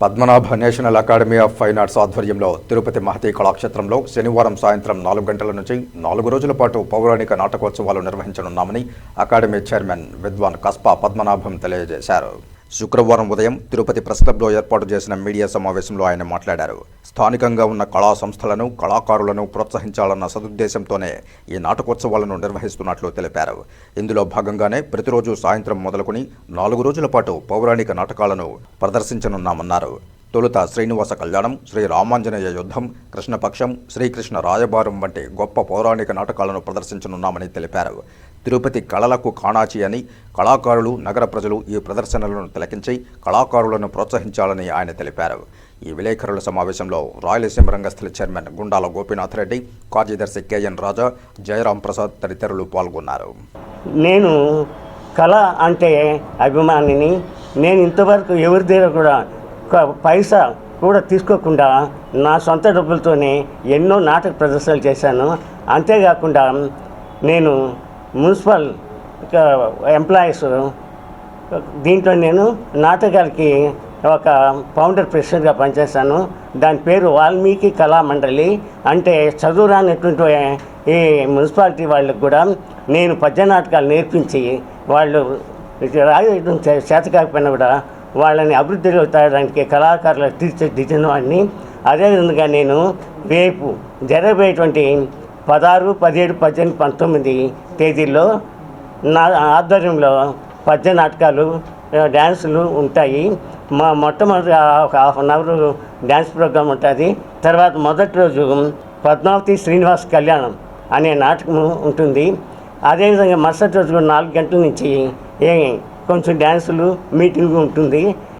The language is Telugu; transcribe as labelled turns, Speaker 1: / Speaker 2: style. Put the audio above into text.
Speaker 1: Padmanabha national academy of fine arts ఆధ్వర్యంలో తిరుపతి మహతి కళాక్షేత్రంలో శనివారం సాయంత్రం నాలుగు గంటల నుంచి నాలుగు రోజుల పాటు పౌరాణిక నాటకోత్సవాలు నిర్వహించనున్నామని అకాడమీ చైర్మన్ విద్వాన్ కస్పా పద్మనాభం తెలియజేశారు. శుక్రవారం ఉదయం తిరుపతి ప్రెస్ క్లబ్లో ఏర్పాటు చేసిన మీడియా సమావేశంలో ఆయన మాట్లాడారు. స్థానికంగా ఉన్న కళా సంస్థలను కళాకారులను ప్రోత్సహించాలన్న సదుద్దేశంతోనే ఈ నాటకోత్సవాలను నిర్వహిస్తున్నట్లు తెలిపారు. ఇందులో భాగంగానే ప్రతిరోజు సాయంత్రం మొదలుకొని నాలుగు రోజుల పాటు పౌరాణిక నాటకాలను ప్రదర్శించనున్నామన్నారు. తొలుత శ్రీనివాస కళ్యాణం శ్రీ రామాంజనేయ యుద్ధం కృష్ణపక్షం శ్రీకృష్ణ రాయబారం వంటి గొప్ప పౌరాణిక నాటకాలను ప్రదర్శించనున్నామని తెలిపారు. తిరుపతి కళలకు కాణాచి అని కళాకారులు నగర ప్రజలు ఈ ప్రదర్శనలను తిలకించి కళాకారులను ప్రోత్సహించాలని ఆయన తెలిపారు. ఈ విలేకరుల సమావేశంలో రాయలసీమ రంగస్థల చైర్మన్ గుండాల గోపీనాథ్ రెడ్డి కార్యదర్శి కేఎన్ రాజా జయరాం ప్రసాద్ తదితరులు పాల్గొన్నారు.
Speaker 2: నేను కళ అంటే అభిమానిని నేను ఇంతవరకు ఎవరి దగ్గర కూడా పైసా కూడా తీసుకోకుండా నా సొంత డబ్బులతోనే ఎన్నో నాటక ప్రదర్శనలు చేశాను. అంతేకాకుండా నేను మున్సిపల్ ఎంప్లాయీస్ దీంట్లో నేను నాటకాలకి ఒక ఫౌండర్ ప్రెసిడెంట్గా పనిచేశాను. దాని పేరు వాల్మీకి కళా మండలి. అంటే చదువు రానటువంటి ఈ మున్సిపాలిటీ వాళ్ళకి కూడా నేను పద్య నాటకాలు నేర్పించి వాళ్ళు రాయడం చేత కాకపోయినా కూడా వాళ్ళని అభివృద్ధిలో తేయడానికి కళాకారులు తీర్చిదిద్దిన వాడిని అదేవిధంగా నేను రేపు జరగబోయేటువంటి పదహారు పదిహేడు పద్దెనిమిది పంతొమ్మిది తేదీల్లో నా ఆధ్వర్యంలో పద్య నాటకాలు డ్యాన్సులు ఉంటాయి. మా మొట్టమొదటి ఒక half an hour dance programme ఉంటుంది. తర్వాత మొదటి రోజు పద్మావతి శ్రీనివాస్ కళ్యాణం అనే నాటకం ఉంటుంది. అదేవిధంగా మరుసటి రోజు నాలుగు గంటల నుంచి ఏ కొంచెం డ్యాన్సులు మీటింగ్ ఉంటుంది.